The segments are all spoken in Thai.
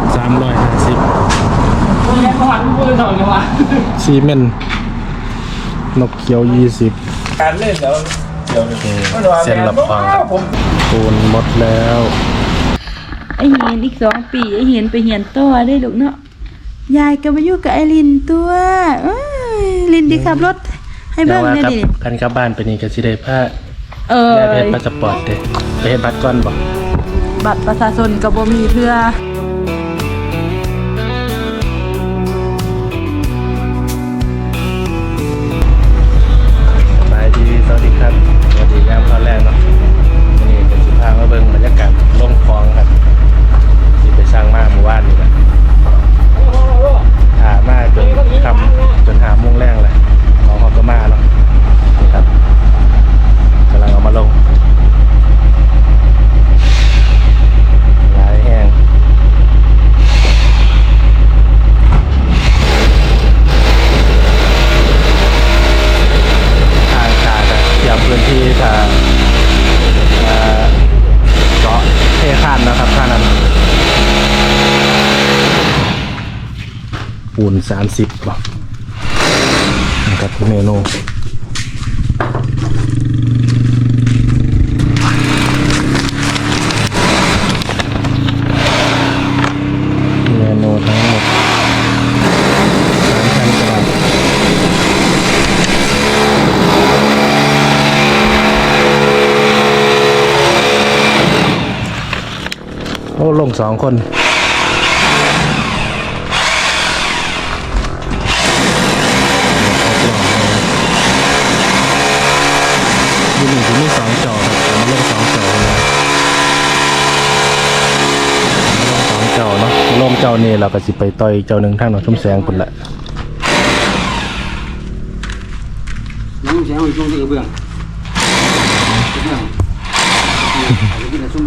ดสามร้อยห้าสิบแค่ประวัติพูดหน่อยเลยวะซีเมนต์นกเขียวยี่สิบการเล่นเดี๋ยวเดี๋ยวนี้เส้นละฟังครับผมปูนหมดแล้วไอเหียนอีกสองปีไอเหียนไปเหียนต่อได้ลูกเนาะยายก็มาอยู่กับไอลินตัวเอ้ยลินดีขับรถให้แต่เบิ้งว่าเนี่ยครับดิกันกลับบ้านไปนี่ก็สิได้ผ้าเออได้ไปเฮ็ดพาสปอร์ตเด้ไปเฮ็ดบัตรก่อนบ่บัตรประชาชนกับบ่มีเพื่อ สามสิบบ่นะครับเมนูเมนูทั้งหมดสามพันกว่าบาทโอ้ลงสองคน หนึ่งที่มีสองจอครับเอามาลงสองจอเลยเอามาลงสองจอเนาะลงเจ้านี่เราก็สิไปต่อยเจ้าหนึ่งทางหนองชุ่มแสงคนละ น้องแสงมันช่วงที่เบื้องเบื้องกินแต่ชุ่ม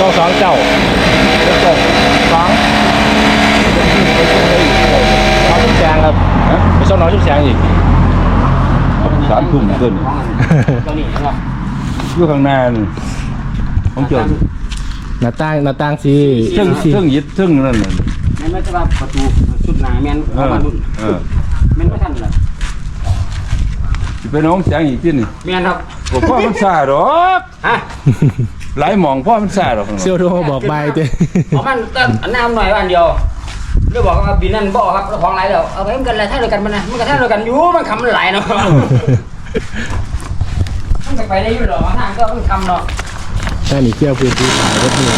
ต้องสองเจ้าสองสองน้องชุ่มแสงครับไป ส่งน้องชุ่มแสงอีกสามทุ่มเกินเจ้านี่ครับอยู่ข้างหน้านี่ของเจ้าหน้าต่างหน้าต่างสีซึ่งสีซึ่งยึดซึ่งนั่นน่ะแม่นไม่จะว่าประตูชุดหนาแม่นเอเข้าอมาดุนเออแม่นไม่ทันเลยสิไปน้องแสงอีกที่นี่แม่นครับบอกพ่อมันซาดอกฮะหลายหมองพ่อมันซาดอกข้างนอกเซียวโทรบอกใบเต้เอามันตั้งน้ำหน่อยวันเดียว เดี๋ยวบอกว่าบินนั่นบอกครับของไหลแล้วเอาไปมันกันอะไรท่าเดียวกันมันนะมันกันท่าเดียวกันอยู่มันคำมันไหลเนาะมันจะไปได้อยู่หรอทางก็มันคำเนาะใช่นี่เที่ยวพื้นที่ขายรถเหนื่อย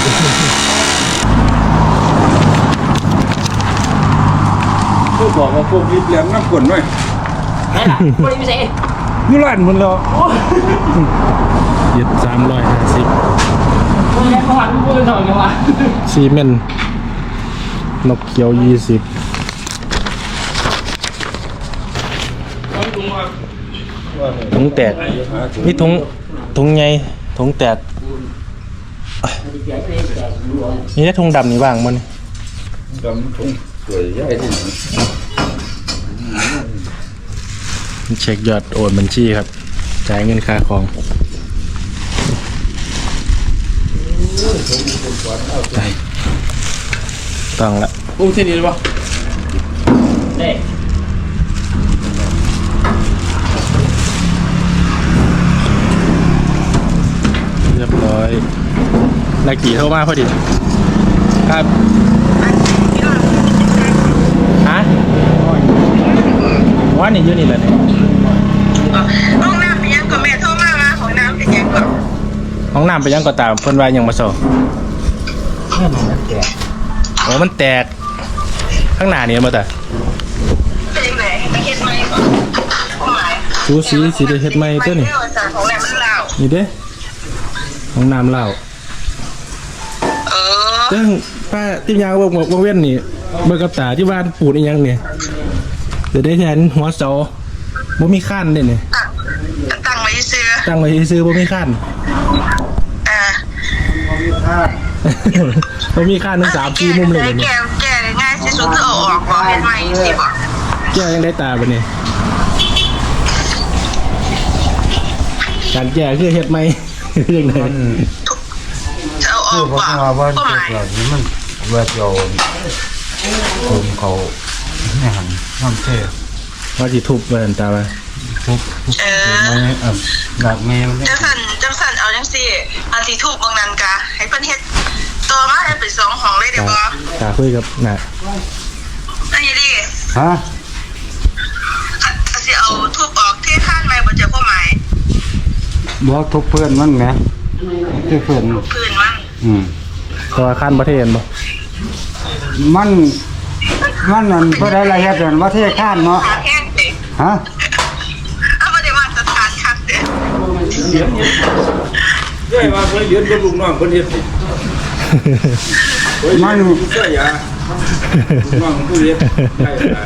พวกบอกว่าพวกยึดเหลี่ยมน้ำกลนไว้นั่นแหละบริษัทอยู่ร้านมันแล้วยึดสามร้อยห้าสิบแค่ประวัติพูดหน่อยเลยวะซีเมนต์ นกเขียวยี่สิบถุงแตกนี่ถุงถุงไงถุงแตกนี่ได้ถุงดำนี่ว่างมันดำทุ่งสวยใหญ่ที่นี่เช็คยอดโอนบัญชีครับ จ่ายเงินค่าของไปต้องละ ปูเส้นนี้หรือเปล่าเด้เรียบร้อยนากี่โทรมาพอดี ครับ ฮะว่านี่อยู่นี่แหละเนี่ยห้องน้ำเป็นยังก็แม่โทรมาว่าห้องน้ำเป็นยังก็ห้องน้ำไปยังก็ตามเพิ่นว่ายังมาสอบโอ้มันแตก ข้างหน้านี่มาแต่เป็นยังไงไปเฮ็ดไหมหมายสูสีสีได้เฮ็ดไหมตัวนี่ไม่เอาสารของแม่มันเล่านี่เด้ห้องน้ำเหล้าเออเจ้งป้าที่ยาวงวงเว้นนี่เบิกกับตาที่บ้านปูดอีหยังเนี่ยจะได้แทนหัวเสาบ่มีขั้นเด้เนี่ยตั้งตั้งไว้ซื้อตั้งไว้ซื้อบ่มีขั้นอ่าบ่มีขั้นทั้งสามสี่มุมเลยเนี่ยแกง่าย ที่สุดคือเอาออกบอกเฮ็ดไหมสิบอกแก้ยังได้ตาบ่เนี่ยการแก้คือเฮ็ดไหมเรื่องไหนอคืออกผมว่าว่าว่าก็หมายแบบนี้มันว่าจะเอาผมเขาเนี่ยหันน้ำเท่ว่าสิทุบเบิ่นตาว่าทุบทุบเออไม่เออแบบเมย์มันจังสันจังสันเอาจังสิอันที่ถูกบางนั้นกะให้เพิ่นเฮ็ด ตัวมาให้เป็นสองห้องเลยเดี๋ยวบ่ตาตาคุยกับน่ะอันนี้ดิฮะอันสิเอาทูบออกเทข้านไหมบ่เจอความหมายบอกทุบเพื่อนมันไหมทุบเพื่อนพื้นมันอืมตัวาขั้นประเทศบ่มันมันนั่นบ่ได้ละเอียดนั่นว่าเทศข้านเนาะขาแห้งเด้ฮะเอาบ่ได้มาตรฐานคักเด้เย้มาเพิ่นยืนกับลูกน้องเพิ่นเฮ็ด สิมันเสื้อยาลูกน้องผู้เฮ็ดได้ล่ะ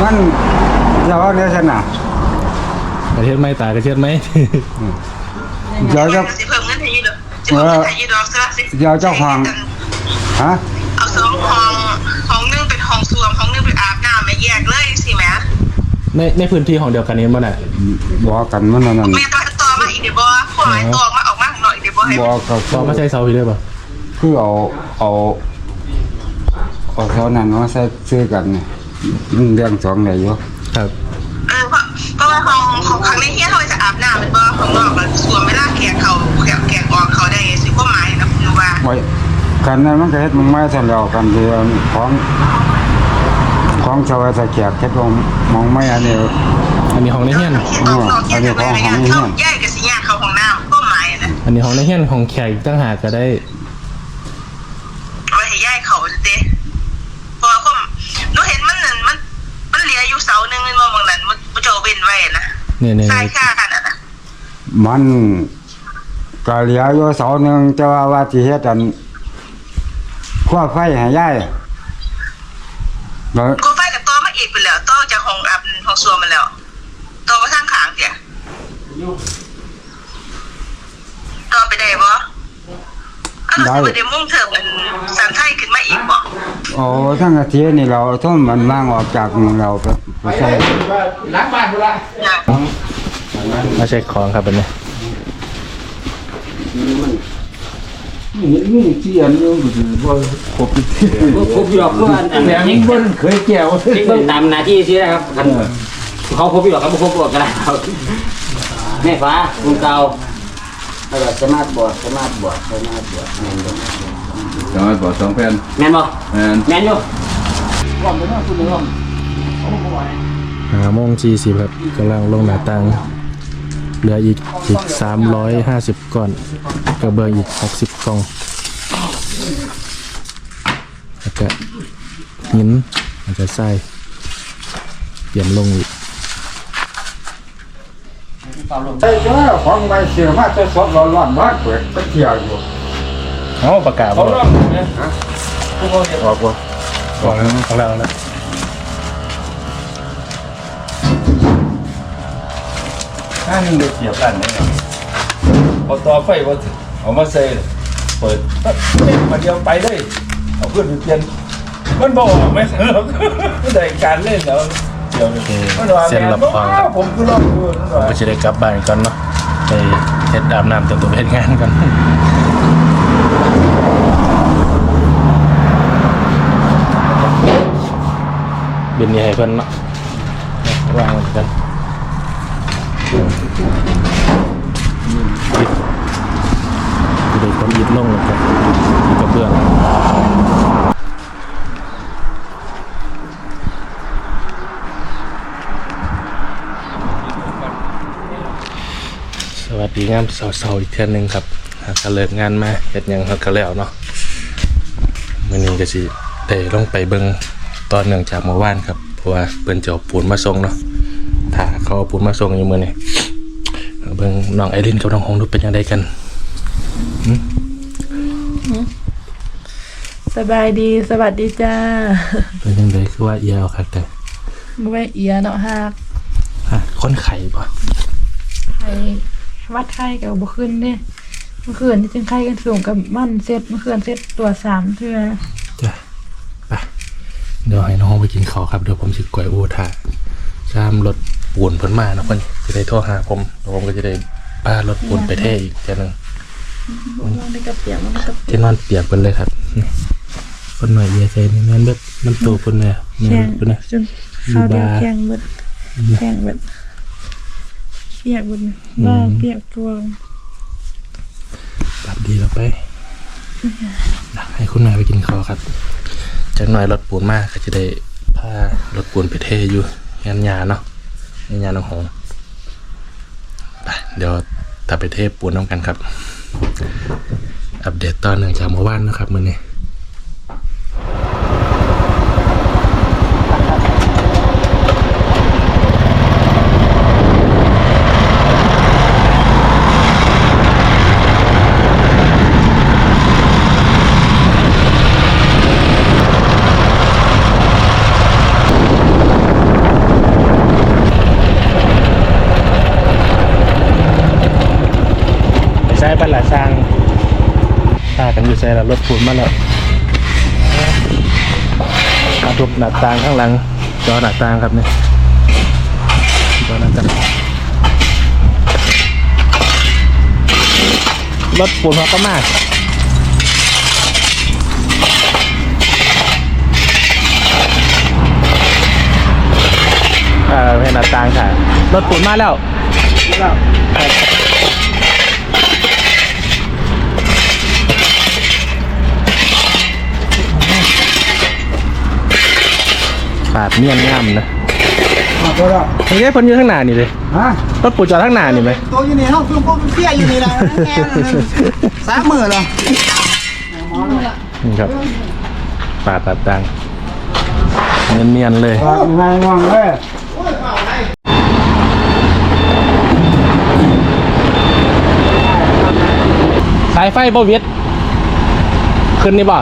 มันจะว่าเนื้อสนะประเทศไม่ตากระเทียดไหมเดี๋ยวจะสิเพิ่มเงินให้อยู่ดอกสิเพิ่มเงินให้อยู่ดอกซะสิเดี๋ยวเจ้าของฮะเอาสองห้องห้องหนึงเป็นห้องส้วมห้องหนึงเป็นอาบน้ำแม่แยกเลยสิแม่ในในพื้นที่ของเดียวกันนี้บ่น่ะบอกกันมันนั่นนั่นแม่ต่อต่อมาอีกเดี๋ยวบ่ความหมายต่อ มาออกมาข้างนอกอีกเดี๋ยวบ่ให้บอกกับบ่มาใช้เสาพี่เลยบ่คือเอาเอาเอาเท่านั้นว่าใส่ซื้อกันเนี่ยมันเรื่องสองไหนอยู่ครับเออเพราะเพราะว่าห้องของข้างในเฮียเขาจะอาบน้ำเป็นบ่ข้างนอกมันส่วนเวลาแขกเขาแขกแขกออกเขาได้สิความหมายนะคุณว่า ไว้กันนั้นมันก็เฮ็ดมึงไม่ทันแล้วกันเดียวของของชาวตะเกียบเฮ็ดมองมองไม่อันนี้อันนี้ของในเฮียนออกนอกเฮียจะไม่ได้งานเข้าแยกกับสิย นะอันนี้ของในเฮียนของแขกอีกต่างหากก็ได้ เอาไว้ให้ย้ายเขาจะเต้เพราะว่าผมหนูเห็นมันนั่นมัน มันเหลืออยู่เสาหนึงมันมองบางนั้นมันมันจะเอาเว้นไว้นะเนี่ยเนี่ยใช่ค่ากันนะมันก็เหลืออยู่เสาหนึงแต่ว่าว่าสิเฮ็ดอันขั้วไฟให้ยายแล้วกูไปกับโตมาอีกไปแล้วโตจากห้องอาบห้องส้วมมาแล้วโตมาทางขางเสีย โตไปได้บ่ก็เราจะไปได้มุ่งเถิบมันสันไทยขึ้นมาอีกบ่โอ้ทั้งอาทิตย์นี่เราทุ่มมันว่างออกจากเราไปไปใส่นะมาเช็คของครับอันนี้เห็นมีที่อันนึงก็สิบ่ครบที่ครบอยู่ดอกเพื่อนอันแหนนี้มเพิ่นเคยแก้วที่เพิ่นตามหน้าที่สินะครับคันเขาครบอยู่ดอกครับบ่ครบบ่ก็ได้ครับแม่ฟ้าคุณเก่า แล้วก็สมาร์ทบอร์ดสมาร์ทบอร์ดสมาร์ทบอร์ดแม่นบ่จังหวัดบ่สองแผ่นแม่นบ่แม่นแม่นอยู่หาโมงสี่สิบครับกำลังลงหน้าตังเหลืออีกอีกสามร้อยห้าสิบก้อน กระเบื้องอีกหกสิบกล่องแล้วก็หินมันจะใส่เตรียมลงอีก ไอ้เจ้าของใบเสียมาจะสดร้อนๆบ้านเปิดก็เที่ยวอยู่เอาประกาศเขาบอกร้องนะผู้บ่เฮ็ดบอกว่าบอกแล้วของเราแล้วข้างนึงเด็กเสียบกันได้เอาต่อไฟบ่ถึงเอามาใส่เปิดปั๊บเอ๊ะมาเดียวไปเลยเอาเพื่อนไปเปลี่ยนมันบ่ออกไหมครับ ได้การเล่นแล้วเดี๋ยวนี้มันว่าเส้นหลับฟังครับ ผมคือรอบดูมันว่าก็จะได้กลับบ้านก่อนเนาะไปเฮ็ดอาบน้ำเตรียมตัวไปเฮ็ดงานก่อนบินนี่ให้เพิ่นเนาะวางไว้กันอิดเด็กคนอิดลงแล้วก็อีกกระเบื้อง สวัสดีงามเสาๆอีกเทื่อนึงครับหากก็เลิกงานมาเฮ็ดหยังเขาก็แล้วเนาะมื้อนี้ก็สิได้ลงไปเบิ่งตอนเนื่องจากเมื่อวานครับเพราะว่าเพิ่นจะเอาปูนมาส่งเนาะถ้าเขาเอาปูนมาส่งอยู่มื้อนี้เบิ่งน้องไอรินกับน้องหงดูเป็นจังไดกันสบายดีสวัสดีจ้าเป็นจังไดคือว่าเอียวคักแต่บ่แม่นเอียเนาะฮากฮะคนไข่บ่ไข้ วัดไข้ก็บ่ขึ้นเด้เมื่อคืนที่จึงไข้กันสูงกับมันเสร็จเมื่อคืนเสร็จตัวจสามเทื่อจ้ะไปเดี๋ยวให้น้องไปกินข้าวครับเดี๋ยวผมสิกวยอูท่าตามรถปูนเพิ่นมานะเพิ่นจะได้โทรหาผมแล้วผมก็จะได้ป้ารถปูนไปเทอีกเจ้าหนึ่งมันได้กระเปียกมันได้กระเปียกที่นอนเปียกไปเลยครับนี่คนหน่อยเยียใจนี่แม่นเบิดน้ำตัวคนเนี่ยแม่แข็นงคนเนี่ยจนข้าวเดียวแข็งหมดแข็งหมด เปียกหมดบ้าเปียกตัวปรับดีแล้วไปนะให้คุณนายไปกินข้าวครับจากหน่อยรถปูนมากก็จะได้พารถปูนไปเทอยู่งานยาเนาะงานยาน้องหงไปเดี๋ยวถ้าไปเทปูนน้ำกันครับ อัปเดตตอนหนึ่งจากเมื่อวานนะครับมือนี้ ไปใช้บันหลาสร้างตากันอยู่ใช้แล้ว รถปูนมาแล้วมาทุบหน้าต่างข้างหลัง จอหน้าต่างครับเนี่ยจอหน้าต่างรถปูนเขาก็มากเออให้หน้าต่างค่ะรถปูนมาแล้วปา ดเมียนง่ำนะมาตัวละนี่ได้พ้นอยู่ข้างหน้านี่เลยฮะรถปูจอดข้างหน้านี่ไหมตัวอยู่นี่ห้องเครื่องพวกเปี้ยอยู่นี่แหละแง่สามหมื่นเหรอนี่ครับปาดตัดตังเนียนเนียนๆเลยว่าไงน้องเอ้ยสายไฟบ่เวียดขึ้นนี่บ่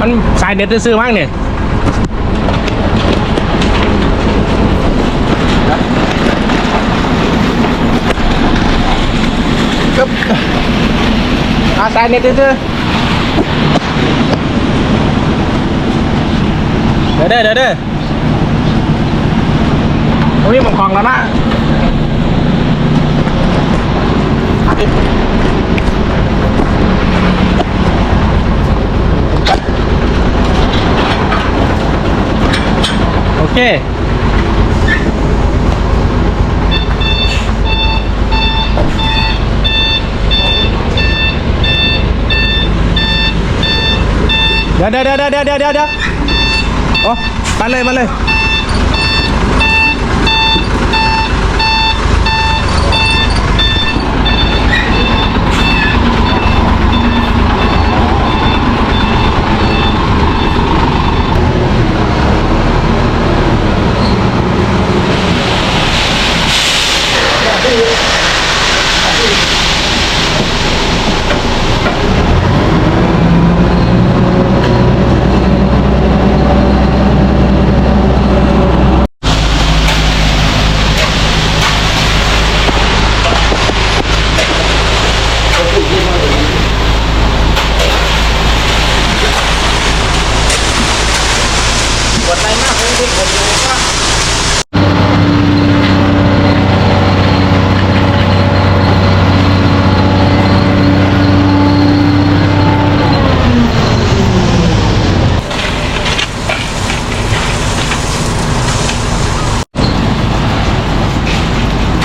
มันสายเน็ตจะซื้อมากเนี่ยก็อาสายเน็ตซื้อเดี๋ยวเด้อเดี๋ยวเด้อตรงนี้มันคลองแล้วนะ โอเคเดี๋ยวเดี๋ยวเดี๋ยวเดี๋ยวเดี๋ยวเดี๋ยวเดี๋ยวโอ้มาเลยมาเลย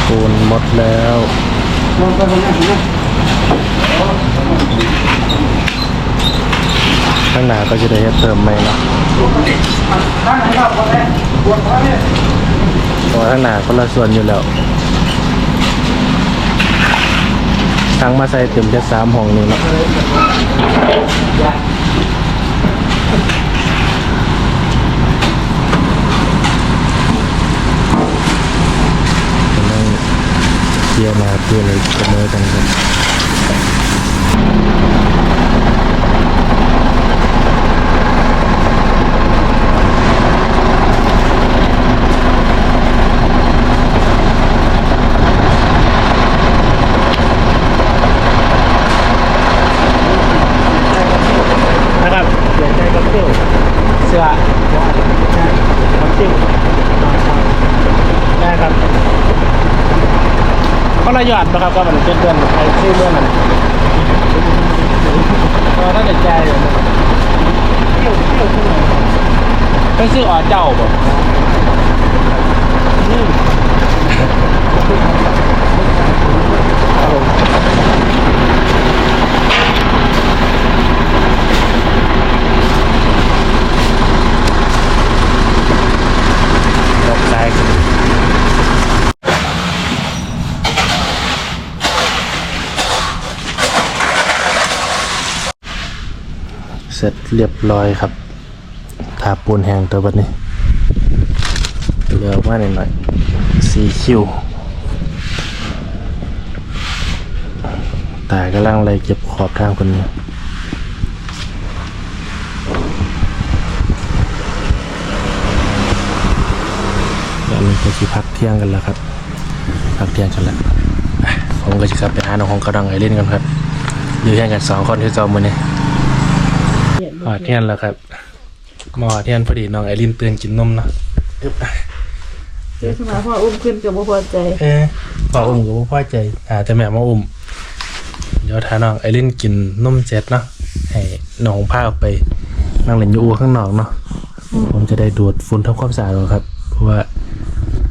ปูนหมดแล้ว ข้างหน้าก็จะได้เติมไมเนะเพราะว่าข้างหน้าคนละส่วนอยู่แล้วทั้งมาใส่เต็มแค่สามห้องนี่เนาะเคลียร์มาเพื่อเลยเสมอกันครับ สื้อน้ำจิ้มได้ครับก็ระ ยอดนะครับก็มันเป็นเดือนไอ้ชื่เรื่องนั้นก็น่าจะใจอยู่ไปซื้ออ๋อเจ้าบ่อืมครับผมดอกใจ เสร็จเรียบร้อยครับทาปูนแห้งตัวบัดนี้เหลือมาหน่อยหน่อยสีคิวตายกำลังไล่เก็บขอบทางคนนี้แล้วนี้ก็สิพักเที่ยงกันแล้วครับ พักเที่ยงกันแล้วผมก็จะกลับไปหาน้องของกระดังไอเล่นกันครับอยู่แค่กันสองคนที่เก่ามือนี้ หอดเที่ยงแล้วครับหมอเที่ยงพอดีน้องไอรินตื่นกินนมเนาะอึ๊บเดี๋ยวสมาพ่ออุ้มขึ้นกับบ่พอใจเออพออุ้มก็บ่พอใจอ่าแต่แม่มาอุ้มเดี๋ยวถ้าน้องไอรินกินนมเจ็ดเนาะให้น้องพาออกไปนั่งเล่นอยู่อูข้างนอกเนาะผมจะได้ดูดฝุ่นทำความสะอาดเอาครับ เพราะว่า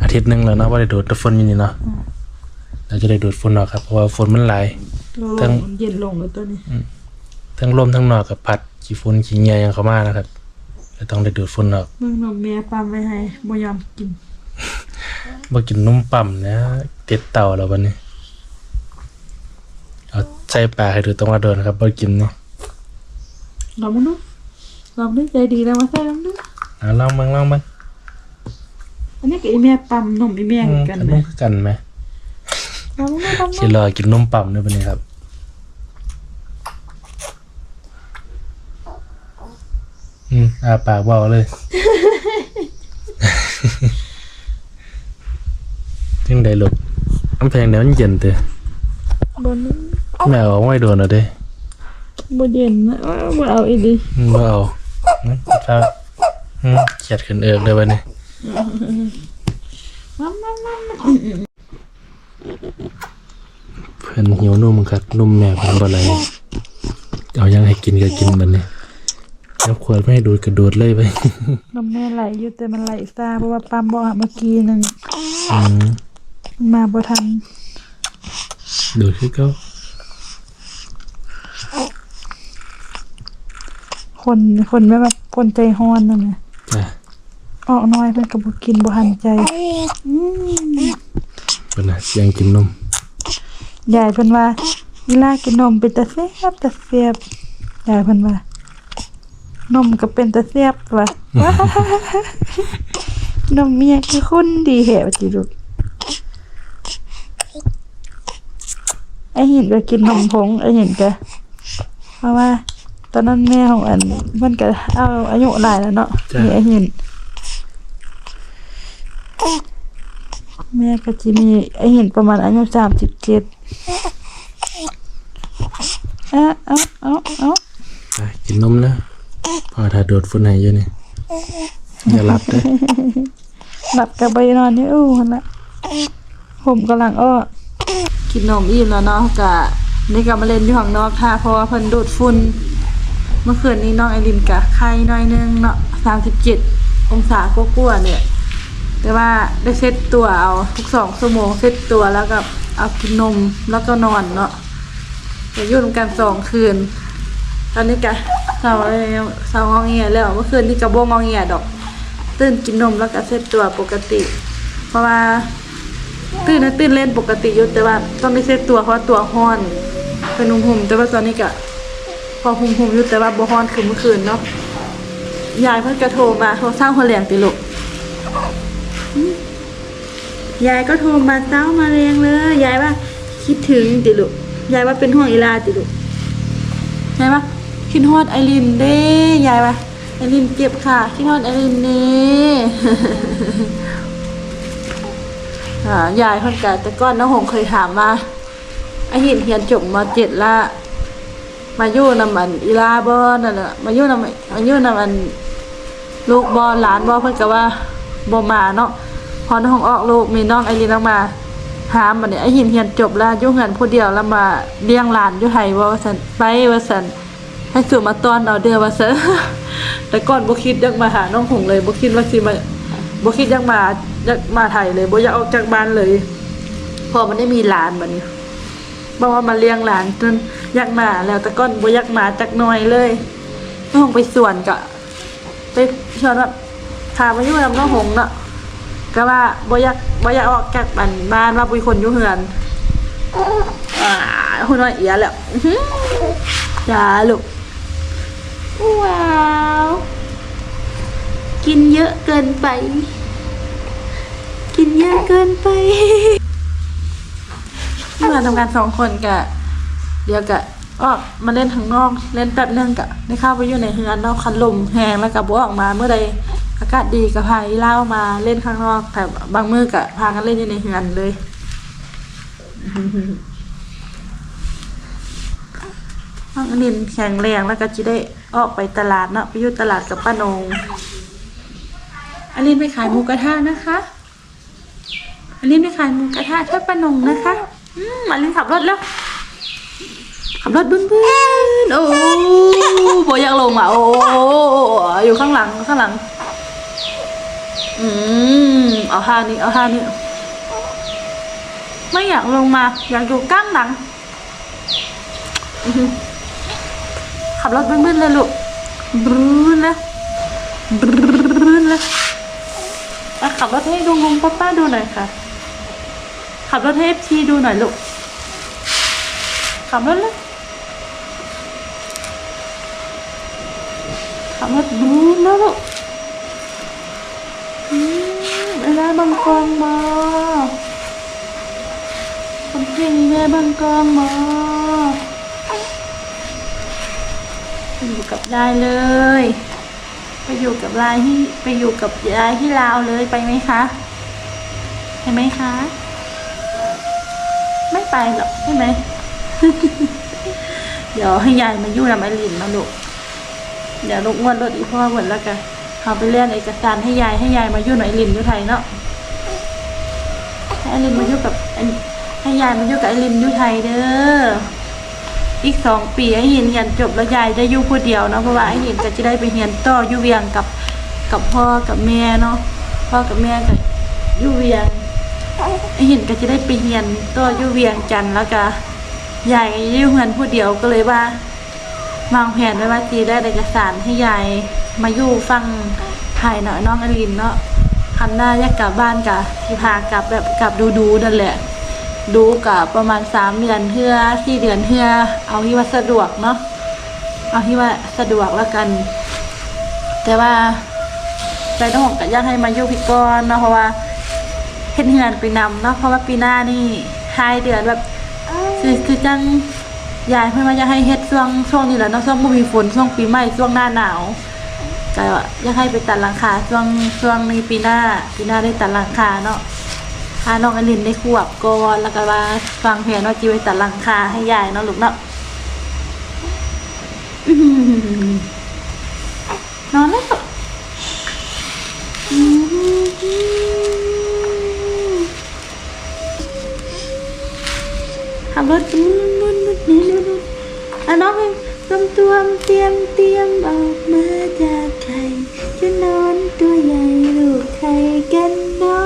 อาทิตย์หนึงแล้วเนาะว่าได้ดูดแต่ฝุ่นอยู่นี่เนาะเราจะได้ดูดฝุ่นออกครับเพราะว่าฝุ่นมันหลายตั้งเย็นลงแล้วตัวนี้ทั้งลมทั้งนอกกับพัด ขี้ฝุ่นขี้เงียยังเข้ามานะครับจะต้องได้ดูดฝุ่นออกมึงนมเมียปั๊มไว้ให้บ่ยอมกินบ่กินนมปั่มนะเติดเต่าแล้ววันนี้เอาใส่ปากให้ดูตรงกระโดนครับบ่กินนี่ลองมึงดูลองดูใจดีแล้วมาใส่ลองดูเอาลองเบิ่งลองเบิ่งอันนี้กับอีแม่ปั๊มนมอีแม่อืมกันไหมกันไหมลองมึงดูลองสิรอกินนมปั่มด้วยบัดนี้ครับ อืมอาปากเบาเลย จังไดลูกน้ำแพงเดี๋ยวมันเย็นเด้อบนแม่เอาไว้โดนเอาเด้บ่เย็นนะเอาบ่เอาอีกดิอืมบ่เอาอืมครับอืมเขียดขึ้นเอิกเลยบัดนี้มัมมัมมัมเพิ่นหิวนุ่มครับนุ่มแม่เพิ่นบ่ไหลเอายังให้กินก็กินบัดนี้แล้วขวดไม่ให้ดูดก็ดูดเลยไปนมแม่ไหลอยู่แต่มันไหลซ่าเพราะว่าปั๊มบ่อะเมื่อกี้นึงอืมมาบ่ทันดูดคือเก่าคนคนแบบว่าคนใจฮ้อนนั่นน่ะจ้ะออกน้อยเพิ่นก็บ่กินบ่หันใจอืมเพิ่นน่ะเสียงกินนมยายเพิ่นว่าเวลากินนมเป็นตาแซ่บตาแซ่บยายเพิ่นว่า นมก็เป็นตาแซ่บว่ะว้านมเมียคือคนดีแหวจิลูกไอเห็นก็กินนมผงไอเห็นก็เพราะว่า ตอนนั้นแม่ของอันมันก็เอาอายุหลายแล้วเนาะมีไอเห็นแม่ก็จะมีไอเห็นประมาณอายุสามสิบเจ็ดเอาเอาเอาเอาไปกินนมนะ พอถ้าดูดฝุ่นให้อยู่นี่อย่าหลับเด้อหลับกับใบนอนนี่อู้หั่นละผมกำลังอ้อกินนมอิ่มแล้วเนาะกะนี่ก็มาเล่นอยู่ข้างนอกค่ะเพราะว่าเพิ่นดูดฝุ่นเมื่อคืนนี้น้องไอรินกะไข้น้อยนึงเนาะสามสิบเจ็ดองศากว่าๆเนี่ยแต่ว่าได้เซ็ตตัวเอาทุกสองชั่วโมงเซ็ตตัวแล้วก็เอากินนมแล้วก็นอนเนาะจะอยู่ร่วมกันสองคืน ตอนนี้กะเศร้าแล้วเศร้างองเงียแล้วเมื่อคืนนี่กระโบ่งองเงียดอก ตื่นกินนมแล้วก็เซ็ตตัวปกติ เพราะว่าตื่นนะตื่นเล่นปกติอยู่แต่ว่าต้องได้เซ็ตตัวเพราะตัวห้อนเป็นหุ่มๆแต่ว่าตอนนี้ก็พอหุ่มๆอยู่แต่ว่าบ่ฮ้อนคือเมื่อคืนเนาะยายเพิ่นก็โทรมาโทรสร้างหัวแหลงติลูกยายก็โทรมาเศร้ามาเรียงเลยยายว่าคิดถึงติลูกยายว่าเป็นห่วงอีลาติลูกยายว่า คิดฮอดไอรินเด้ยายว่าไอรินเก็บค่ะคิดฮอดไอรินเด้อ่ยายคนกะแต่ก่อนน้าหงเคยถามว่าไอหินเฮียนจบมาเจ็ดละมาอยู่นำอันอีลาบ่นั่นน่ะมาอยู่นำมาอยู่นำอันลูกบอลหลานบอเพิ่นก็ว่าบ่มาเนาะพอน้องออกลูกมีน้องไอรินออกมาหามบัดนี้ไอหินเฮียนจบแล้วอยู่เฮือนผู้เดียวแล้วมาเลี้ยงหลานอยู่ไห้ว่าว่าซั่นไปว่าซั่น ให้สู่มาตอนเอาเด้อว่าซั่นแต่ก่อนบ่คิดอยากมาหาน้องหงเลยบ่คิดว่าสิมาบ่คิดอยากมาอยากมาไทยเลยบ่อยากออกจากบ้านเลย พอมันได้มีหลานบัดนี้บอกว่ามาเลี้ยงหลานจนอยากมาแล้วแต่ก่อนบ่อยากมาจักหน่อยเลยน้องหงไปสวนก็ไปชวนแบบถามมาอยู่ลำน้องหงเนาะก็ว่าบ่อยากบ่อยากออกจากบ้านบ้านว่าบุยคนอยู่เฮือนอ่าคุณว่าเอียแล้วอื้อหือจ้าลูก ว้าว กินเยอะเกินไป กินเยอะเกินไปเมื่อทำงานสองคนกะเดียวกะออกมาเล่นข้างนอกเล่นแป๊บนึงกะได้เข้าไปอยู่ในเฮือนเนอกคันลมแหงแล้วกะบวออกมาเมื่อใดอากาศดีก็พาอีเล่ามาเล่นข้างนอก แต่บางมือกะพากันเล่นอยู่ในเฮือนเลยน้องนินแข็งแรงแล้วก็จะได้ ออกไปตลาดเนาะไปอยู่ตลาดกับป้านงอลินไปขายหมูกระทะนะคะอลินไปขายหมูกระทะที่ป้านงนะคะ อืมอลินขับรถแล้ว ขับรถบึ้นบึ้นโอ้โบอยากลงอะโอ้อยู่ข้างหลังข้างหลัง อืมเอาท่านี้เอาท่านี้ไม่อยากลงมา อยากอยู่ก้างหลัง ขับรถบึ้นๆเลยลูกบึ้นเลยบึ้นเลยอะขับรถให้ดูงงป้าป้าดูหน่อยค่ะ ขับรถให้เอฟซีดูหน่อยลูก ขับรถเลยขับรถบูนแล้วลูกอืมเวลาบางกองมาคนเพลงแม่บางกองมา ไปอยู่กับยายเลย ไปอยู่กับยายที่ไปอยู่กับยายที่ลาวเลยไปไหมคะไปไหมคะ ไม่ไปหรอกใช่ไหมเดี๋ยวให้ยายมาอยู่นำไอรินมาลูกเดี๋ยวลูกอ้วนรถอีพ่อเหมือนแล้วกันเขาไปเรียนเอกสารให้ยายให้ยายมาอยู่หน่อยลินอยู่ไทยเนาะให้ไอรินมาอยู่กับให้ยายมาอยู่กับไอรินอยู่ไทยเด้อ อีกสองปีไอ้หินเรียนจบแล้วยายจะอยู่ผู้เดียวเนาะเพราะว่าไอ้หินก็จะได้ไปเรียนต่ออยู่เวียงกับกับพ่อกับแม่เนาะพ่อกับแม่ก็อยู่เวียงไอ้หินก็จะได้ไปเรียนต่ออยู่เวียงจันแล้วก็ยายก็อยู่เงินผู้เดียวก็เลยว่าวางแผนไว้ว่าจีได้เอกสารให้ยายมาอยู่ฟังถ่ายเนาะน้องอลินเนาะคันหน้าอยากกลับบ้านกะที่พากลับแบบกลับดูดูนั่นแหละ ดูกับประมาณสามเดือนเพื่อสี่เดือนเพื่อเอาที่ว่าสะดวกเนาะเอาที่ว่าสะดวกแล้วกัน แต่ว่าใจต้องหกกับอยากให้มาอยู่พี่ก้อนเนาะเพราะว่าเห็นเหือนไปนำเนาะเพราะว่าปีหน้านี่ห้ายเดือนแบบคือคือจังยายเพื่อนว่าอยากให้เฮ็ดช่วงช่วงนี้แหละเนาะช่วงบ่มีฝนช่วงปีใหม่ช่วงหน้าหนาวก็อยากให้ไปตัดหลังคาช่วงช่วงนี้ปีหน้าปีหน้าได้ตัดหลังคาเนาะ พาน้องอลินได้ขวบก่อนแล้วก็ว่าฟังแผนว่าจีไปตัดหลังคาให้ยายเนาะลูกเนาะนอนแล้วขับรถนู่นนู่นนู่นนี่นู่นนู่นอะน้องเพลงตวมตวเตรียมเตรียมออกมาจากไข่จะนอนตัวใหญ่ลูกไข่กันเนาะกระดึบกระดึบไปกระดึบกระดึบไปกระดึบดึบไปบนใบไม้อ่อน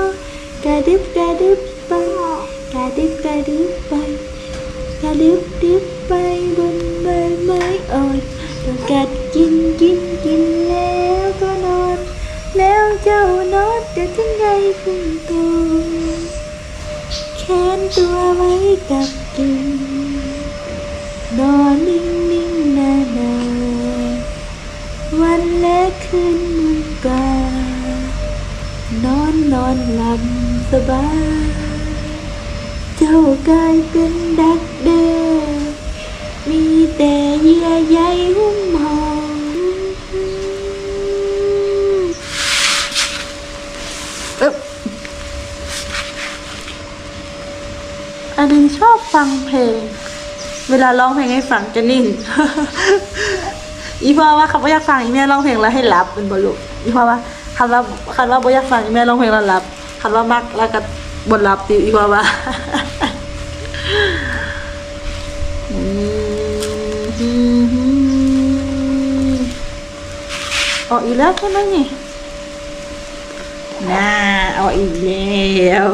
ต้องกัดกินกินกินแล้วก็นอนแล้วเจ้านอนจะถึงไงพุ่งตัวแข สบาย เจ้ากลายเป็นดักเด้มีแต่เยื่อใยหุ้มห่ออึ๊บอลินชอบฟังเพลง เวลาร้องเพลงให้ฟังจะนิ่ง อีพ่อว่าเขาไม่อยากฟังอีแม่ร้องเพลงแล้วให้หลับเป็นบอลูกอีพ่อว่าคันว่าคันว่าบ่อยากฟังอีแม่ร้องเพลงแล้วหลับ คันว่ามักแล้วก็บ่หลับติอีพ่อว่าออกอีกแล้วใช่ไหมนี่น่าออกอีกแล้ว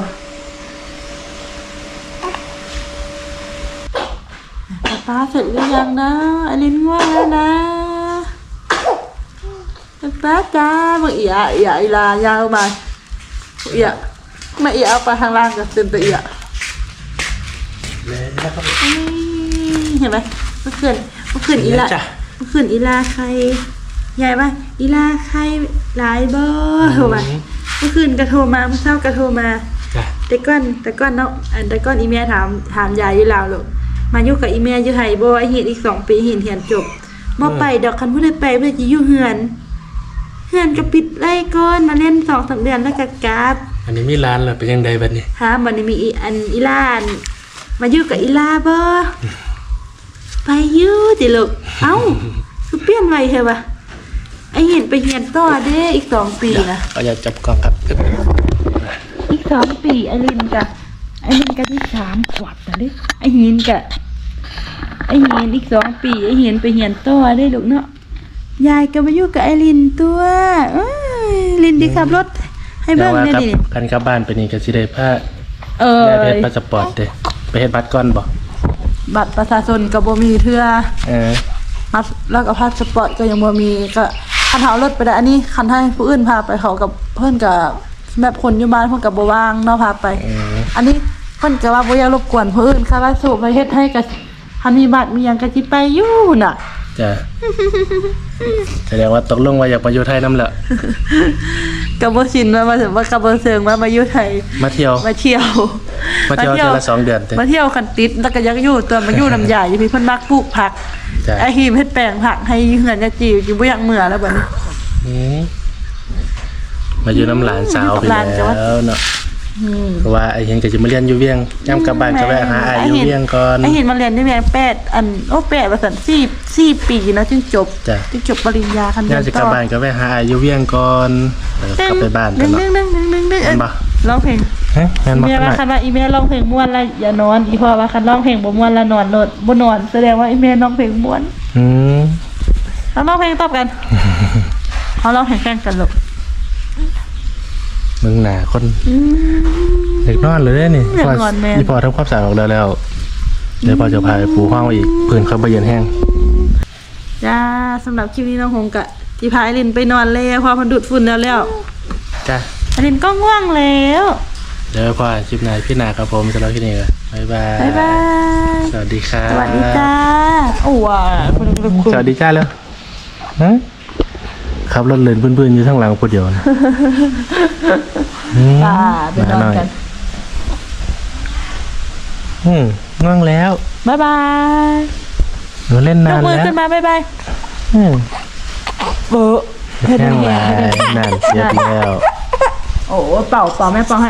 ป๊าป้าเสร็จหรือยังนะอลินง่วงแล้วนะป๊าป้าจ้ามึงเอียเอียอีลายาวมา เอียมาเอียเอาไปทางล่างกับเต็มตัวเอียอืมเห็นไหมเมื่อคืนเมื่อคืนอีลาจ้ะเมื่อคืนอีลาใครยายว่าอีลาใครหลายเบอร์โทรมาเมื่อคืนกระโทรมาเมื่อเช้ากระโทรมาจ้ะแต่ก้อนแต่ก้อนเนาะอันแต่ก้อนอีเมียถามถามยายอยู่ลาวลูกมาอยู่กับอีเมียอยู่ไทยบ่ไอเห็นอีกสองปีเห็นเหียนจบบ่ไปดอกคันผู้ใดไปเพื่อจะอยู่เฮือน เฮือนก็ปิดไล่ก้อนมาเล่นสองสามเดือนแล้วก็กลับอันนี้มีร้านเหรอเป็นยังไงบัดนี้หามันนี่มีอีอันอีลานมาอยู่กับอีลาบ่ไปอยู่ติลูกเอ้าคือเปลี่ยนไวเถอะวะไอเห็นไปเหียนต่อเด้อีกสองปีนะก็อยากจับกล้องครับอีกสองปีไอรินกะไอรินกะที่สามขวบนะเด้ไอเหินกะไอเหินอีกสองปีไอเหินไปเหียนต่อได้ลูกเนาะ ยายก็มาอยู่กับไอรินตัวเอ้ยลินดีขับรถ ให้แต่เบิ้งว่าได้กับดิกันกลับบ้านไปนี่ก็สิได้ผ้าเออ ได้เพชรพาสปอร์ตเด้ไปเฮ็ดบัตรก่อนบ่บัตรประชาชนก็บ่มีเทื่อเออมัดแล้วก็พาสปอร์ตก็ยังบ่มีก็คันเฮารถไปได้อันนี้คันให้ผู้อื่นพาไปเขากับเพิ่นกับแบบคนอยู่บ้านเพิ่นก็บ่ว่างเนาะพาไปอืมอันนี้เพิ่นก็ว่าบ่อยากรบกวนผู้อื่นค่ะว่าสูบไปเฮ็ดให้ก็คันมีบัตรมีหยังก็สิไปอยู่น่ะ จ้ะ แสดงว่าตกลงว่าอยากมาอยู่ไทยนำแหละก็บ่ชินว่ามาถึงว่าก็บ่เซิงว่ามาอยู่ไทย มาเที่ยว มาเที่ยว มาเที่ยวเดือนละสองเดือนเด้มาเที่ยวคันติดแล้วก็อยังอยู่ตัวมาอยู่น้ำยาอยู่พี่เพิ่นมักปลูกผักจ้ะ ไอ้หีมเฮ็ดแปลงผักให้เหือนจะจีอยู่บ่อยากเมื่อแล้วบัดนี้ อืมมาอยู่น้ำหลานสาวไปหลานจ้ะแล้วเนาะ เพราะว่าไอ้เห็นก็จะมาเรียนอยู่เวียงย่ำกลับบ้านก็แวะหาไอ้ายอยู่เวียงก่อนไอ้เห็นมาเรียนได้แม่นแปดอันโอ้แปดว่าซั่นสี่สี่ปีนะจึงจบจ้ะจึงจบปริญญาคันเรีย่ายนจะกต่ลับอบ้านก็แวะหาไอ้ายอยู่เวียงก่อนแล้วก็กลับไปบ้านดึกันงเนาะดึงดึงดึงดึงดึงเห็นปะร้องเพลงเฮ้ยแม่นบ่เมียขว่านาดคันว่าอีเมลร้องเพลงม่วนแล้วอย่านอน อีพ่อว่าคันร้องเพลงบ่ม่วนแล้วนอนโลดบ่นอนแสดงว่าอีเมลร้องเพลงม่วนอืมเอาร้องเพลงตอบกันเอาร้องเพลงแข่งกันลูก มึงหนาคนเด็กนอนเลยเด้นี่อยากนอนแม่พี่พอทำความสะอาดออกแล้วแล้ว เดี๋ยวพอจะพาไปปูห้องอีกพื้นเขาไปเย็นแห้ง จ้าสำหรับคลิปนี้น้องหงกะที่พาไอรินไปนอนแล้วเพอมันดูดฝุ่นแล้วแล้วจ้ะไอรินก็ง่วงแล้วเดี๋ยวพอคลิปหน้าพี่นาครับผมจะเล่าที่นี่กันบ๊ายบาย บ๊ายบายสวัสดีครับสวัสดีจ้าโอ้ว้าคุณคุณคุณสวัสดีจ้าแล้วฮะ ขับรถเล่นเพื่อนๆอยู่ข้างหลังคนเดียวนะอืมจ้าไปนอนกัน อืมง่วงแล้วบ๊ายบายหนูเล่นยนากนมือแล้วขึ้นมาบ๊ายบายอืมเออเฮ็ดแห้งแหแล้งวนั่นเสียบแล้ว โอ้เป่าเป่าแม่เป่าให้